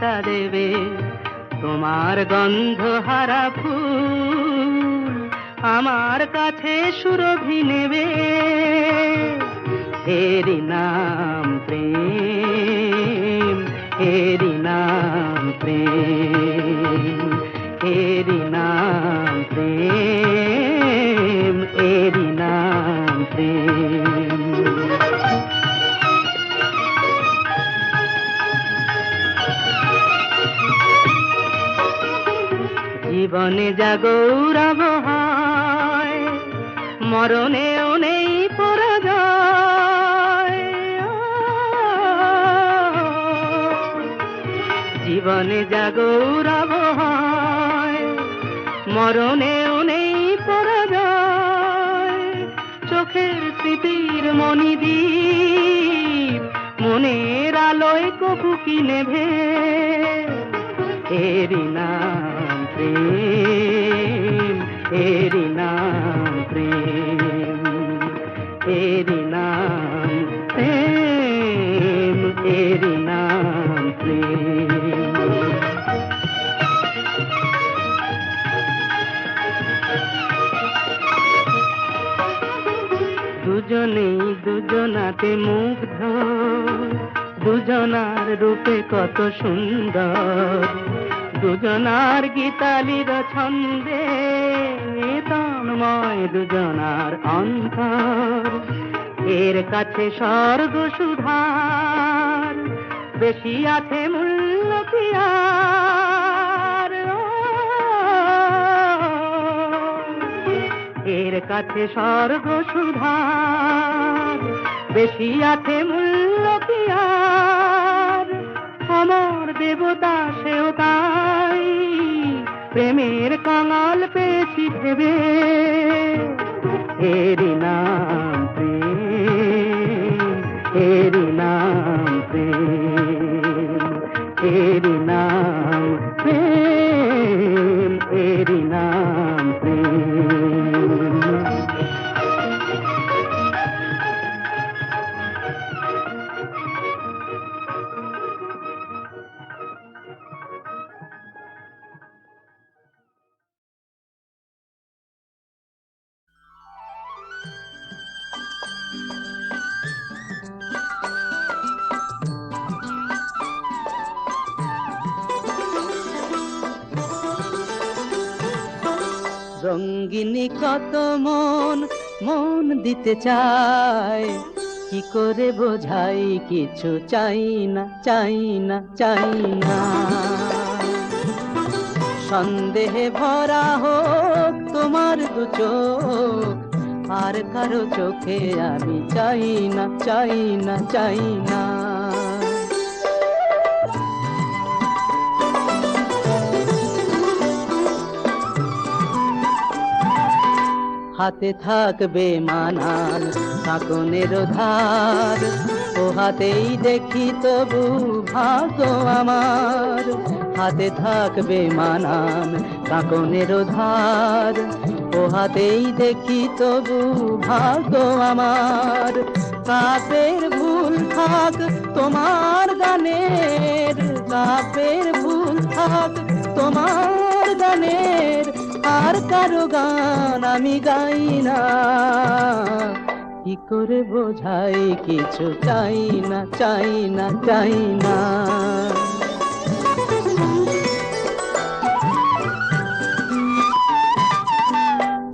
তা দেবে। তোমার গন্ধ হারা ফুল আমার কাছে সুরভি নেবে। এরি নাম প্রেম এরি নাম প্রেম জীবনে যা গৌরব হয় মরণেও নেই পরাজয়। জীবনে যা গৌরব হয় মরণেও নেই চোখের স্মৃতির মণিদ্বীপ, মনের আলোয় কবু কি নেভে? এরি নাম প্রেম এরি নাম প্রেম এরি নাম প্রেম এরি নাম প্রেম। দুজনেই দুজনাতে মুগ্ধ, দুজনার রূপে কত সুন্দর। দুজনার গীতালির ছন্দে তন্ময় দুজনার অন্তর। এর কাছে স্বর্গ সুধার, বেশি আছে মূল্য এর কাছে স্বর্গ সুধার, বেশি আছে মূল্য পিয়ার অমর দেবতা সেও তাই প্রেমের কাঙাল পেয়েছি ভেবে এরি নাম প্রেম এরি রঙ্গিনী কত মন মন দিতে চায়। কি করে বোঝাই, কিছু চাই না চাই না চাই না। সন্দেহে ভরা হোক তোমার দু চোখ, আর কারও চোখে আমি চাই না চাই না চাই না। হাতে থাকবে মানান কাকনের ধার। ও হাতেই দেখি তবু ভাগ্য আমার। হাতে থাকবে মানান কাকনের ধার। ও হাতেই দেখি তবু ভাগ্য আমার। কাপের ভুল থাক তোমার গানের কাপের ভুল থাক তোমার গানের আর কারও গান আমি গাই না। কি করে বোঝাই কিছু চাই না চাই না চাই না।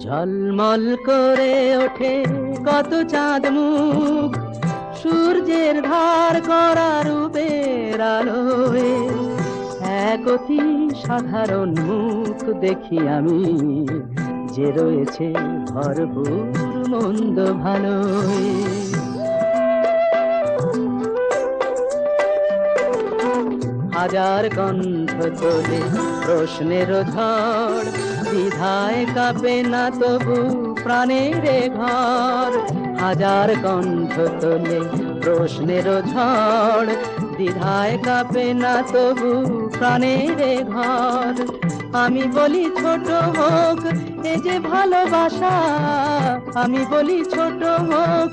ঝলমল করে ওঠে কত চাঁদ মুখ, সূর্যের ধার করা রূপের আলোয়। এক অতি সাধারণ মুখ দেখি আমি, যে রয়েছে ভরপুর মন্দ ভালো। হাজার কণ্ঠ তোলে প্রশ্নের ঝড়, বিধায় কাঁপে না তবু প্রাণের ঘর। হাজার কণ্ঠ তোলে প্রশ্নের ঝড় দ্বিধায় কাঁপে না তবু প্রাণের ঘর। আমি বলি, ছোট হোক, এ যে ভালোবাসা। আমি বলি, ছোট হোক,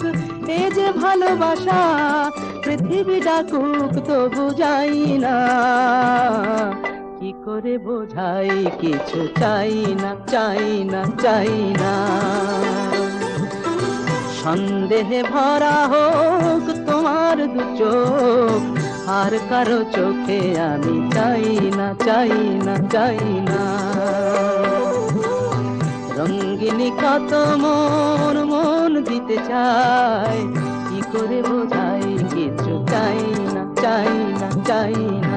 এ যে ভালোবাসা। পৃথিবী ডাকুক তো বুঝাই না। কি করে বোঝাই, কিছু চাই না চাই না চাই না। সন্দেহে ভরা হোক, তোমার দু চোখ। আর কারও চোখে আমি চাই না চাই না চাই না। রঙ্গিনী কত মন মন দিতে চাই কি করে বোঝাই কিছু চাই না চাই না চাই না।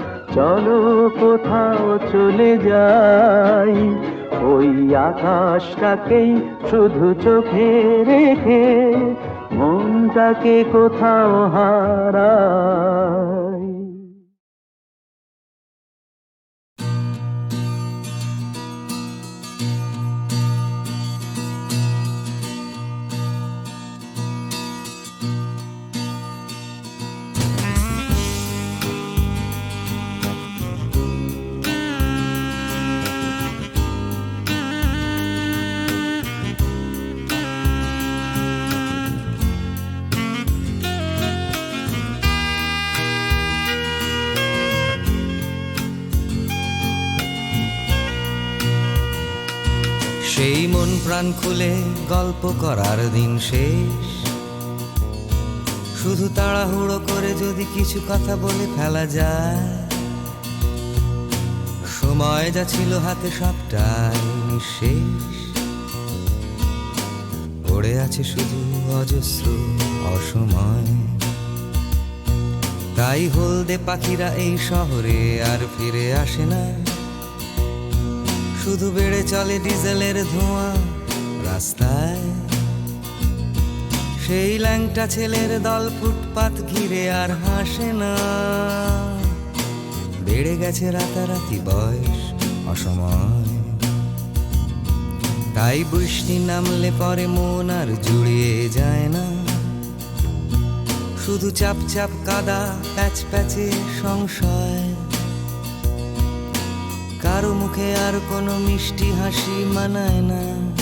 চলো কোথাও চলে যাই। ওই আকাশটাকেই শুধু চোখে রেখে মনটাকে কোথাও হারাই। প্রাণ খুলে গল্প করার দিন শেষ। শুধু তাড়াহুড়ো করে যদি কিছু কথা বলে ফেলা যায়। সময় যা ছিল হাতে সবটাই শেষ পড়ে আছে শুধু অজস্র অসময়। তাই হলদে পাখিরা এই শহরে আর ফিরে আসে না। শুধু বেড়ে চলে ডিজেলের ধোঁয়া। রাস্তায়। সেই ল্যাংটা ছেলের দল ফুটপাত ঘিরে আর হাসে না। বেড়ে গেছে রাতারাতি বয়স অসময়। তাই বৃষ্টি নামলে পরে মন আর জুড়িয়ে যায় না। শুধু চাপ চাপ কাদা, প্যাচ প্যাচে সংশয়। কারও মুখে আর কোনো মিষ্টি হাসি মানায় না।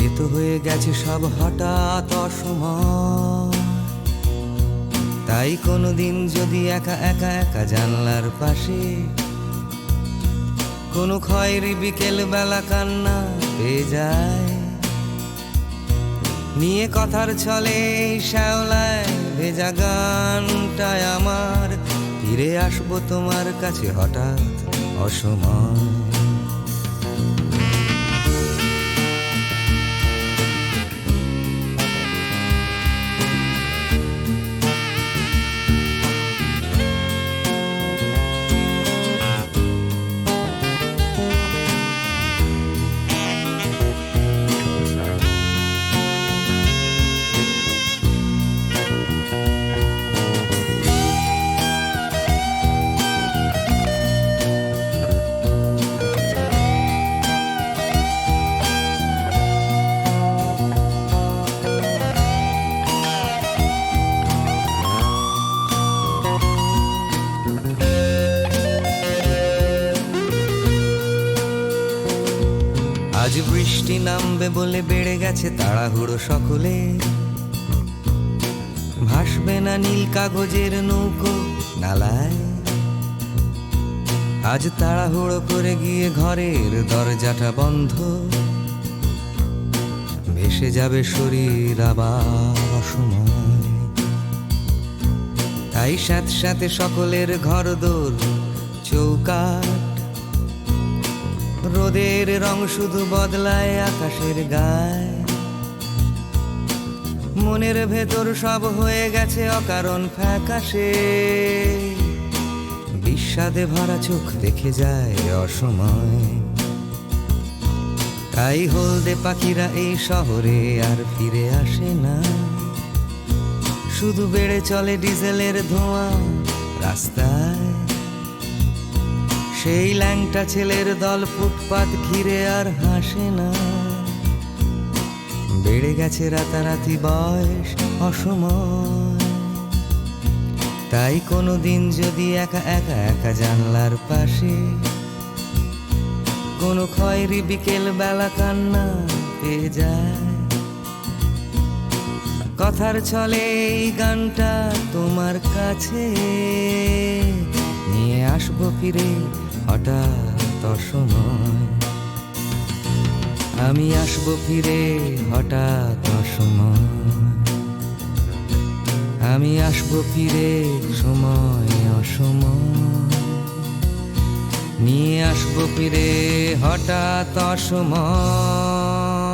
তেতো হয়ে গেছে সব হঠাৎ অসময়। তাই কোনোদিন যদি একা একা একা জানলার পাশে কোনো খয়েরি বিকেল বেলা কান্না পেয়ে যায়। নিয়ে কথার ছলে শ্যাওলায় ভেজা গানটায় আমার ফিরে আসব তোমার কাছে হঠাৎ অসময়। আজ বৃষ্টি নামবে বলে বেড়ে গেছে তাড়াহুড়ো সকলে। ভাসবে না নীল কাগজের নৌকো নালায়। আজ তাড়াহুড়ো করে গিয়ে ঘরের দরজাটা বন্ধ। ভেসে যাবে শরীর আবার অসময় তাই সাথে সাথে সকলের ঘর দোর চৌকাট রোদের রং শুধু বদলায় আকাশের গায়। মনের ভেতর সব হয়ে গেছে অকারণ ফ্যাকাশে। বিষাদে ভরা চোখ দেখে যায় অসময়। তাই হলদে পাখিরা এই শহরে আর ফিরে আসে না। শুধু বেড়ে চলে ডিজেলের ধোঁয়া রাস্তায়। সেই ল্যাংটা ছেলের দল ফুটপাত ঘিরে আর হাসে না। বেড়ে গেছে রাতারাতি বয়স অসময়। তাই কোনো দিন যদি একা একা একা জানলার পাশে কোনো খয়েরি বিকেল বেলা কান্না পেয়ে যায়। কথার ছলে এই গানটা তোমার কাছে। নিয়ে আসব ফিরে হঠাৎ অসময়। আমি আসব ফিরে হঠাৎ অসময়। আমি আসব ফিরে সময় অসময়। নিয়ে আসব ফিরে হঠাৎ অসময়।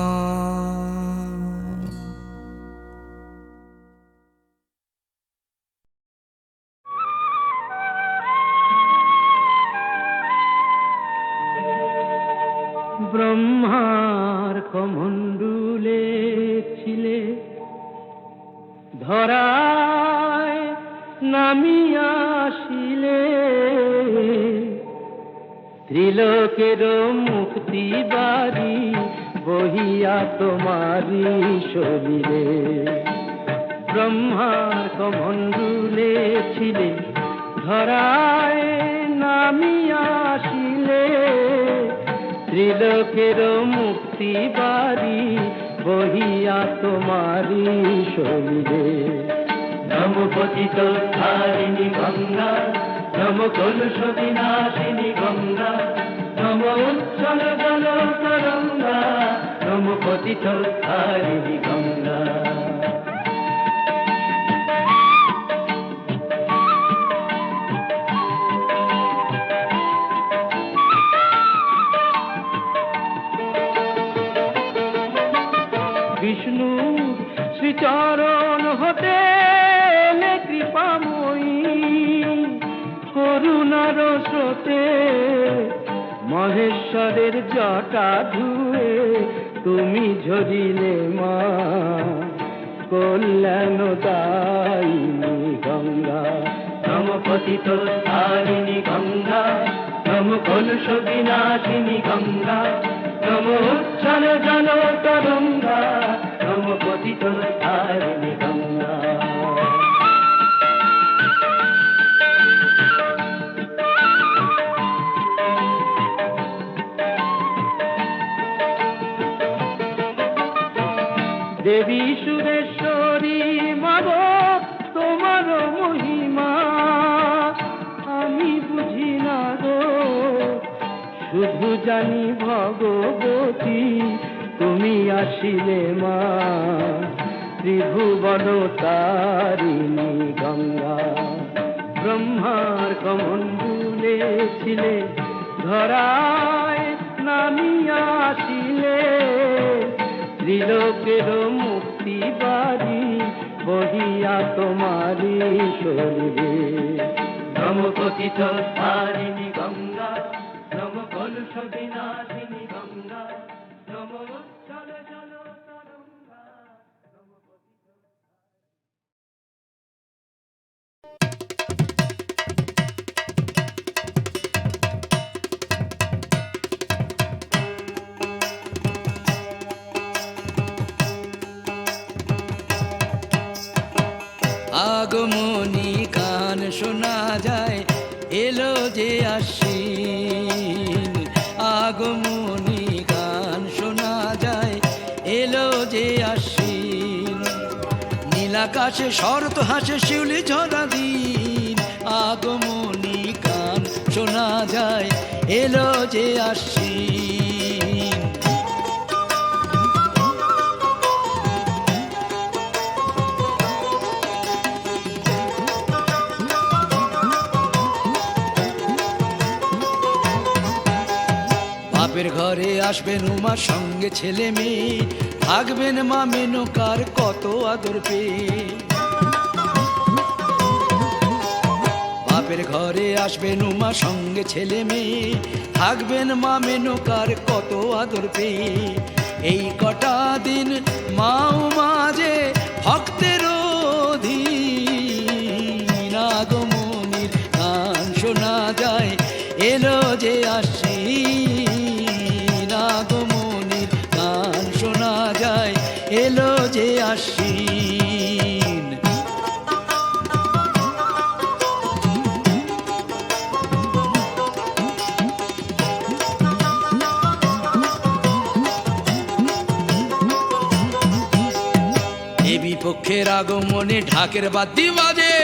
ব্রহ্মার কমণ্ডুলে ছিলে ধরায় নামিয়া আসিলে ত্রিলোকের মুক্তি বাড়ি বহিয়া তোমারি শরীরে। ব্রহ্মার কমণ্ডুলে ছিলে ধরায় নামিয়া ত্রিলোকের মুক্তি বাড়ি, বহিয়া তোমারি শরীরে। নম পতিত ধারিণী গঙ্গা, নম কলুষ বিনাশিনী গঙ্গা, নম উচ্ছল জল তরঙ্গা নম পতিত হারিণী গঙ্গা। মহেশ্বরের জটা ধুয়ে তুমি ঝরিলে মা। কল্যাণ দায়িনী গঙ্গা নম পতিত তারিণী গঙ্গা, নম কলুষ বিনাশিনী গঙ্গা, নম উচ্ছল জল তরঙ্গা নম পতিত তারিণী মহিমা, আমি বুঝি না গো। শুধু জানি ভগবতী, তুমি আসিলে মা। ত্রিভুবন তারিণী গঙ্গা। ব্রহ্মার কমণ্ডুলে ছিলে, ধরায় নামিয়া আসিলে। ত্রিলোকের মুক্তি বাড়ি বহিয়া তোমারি শরীরে। নম পতিত নীলাকাশে শরত হাসে, শিউলি ঝরা দিন। আগমনী গান শোনা যায়, এলো যে আশ্বিন। বাপের ঘরে আসবেন উমার সঙ্গে ছেলে মেয়ে। থাকবেন মা মেনকার কত আদর পেয়ে বাপের ঘরে আসবেন উমা, সঙ্গে ছেলে মেয়ে। থাকবেন মা মেনকার কত আদর পেয়ে এই কটা দিন মা উমা যে আগমনে ঢাকের বাদ্যি বাজে।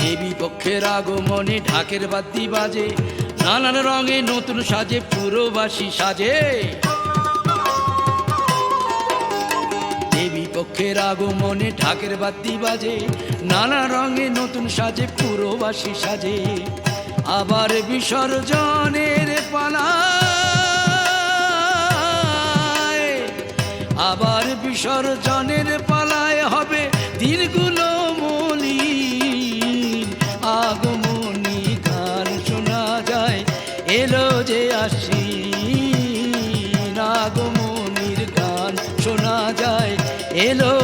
দেবী পক্ষের আগমনে ঢাকের বাদ্যি বাজে। নানান রঙে নতুন সাজে, পুরোবাসী সাজে। দেবী পক্ষের আগমনে ঢাকের বাদ্যি বাজে। নানা রঙে নতুন সাজে, পুরোবাসী সাজে। আবার বিসর্জনের পালা আবার বিসর্জনের পালায় হবে দিনগুলো মলিন। আগমনী গান শোনা যায়, এলো যে আসি আগমনীর গান শোনা যায়, এলো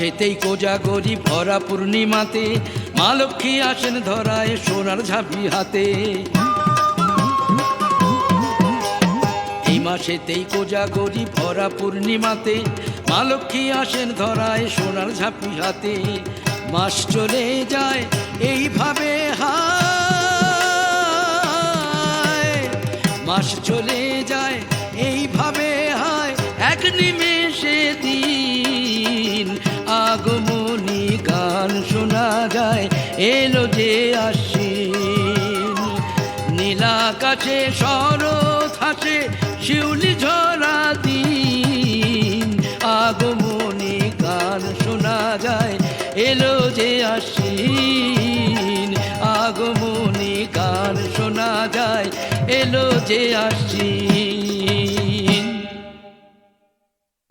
সেতেই কোজা গরি ভরা পূর্ণিমাতে। মা লক্ষ্মী আসেন ধরায় সোনার ঝাঁপি হাতে। এই মাসেতেই কোজা গরি ভরা পূর্ণিমাতে। মা লক্ষ্মী আসেন ধরায় সোনার ঝাঁপি হাতে। মাস চলে যায়, এইভাবে হায়। মাস চলে যায়, এইভাবে হায়। এক নিমেষ এলো যে আশ্বিন। নীলাকাশে শরৎ হাসে শিউলি ঝরা দিন। আগমনী গান শোনা যায়, এলো যে আশ্বিন। আগমনী গান শোনা যায়, এলো যে আশ্বিন।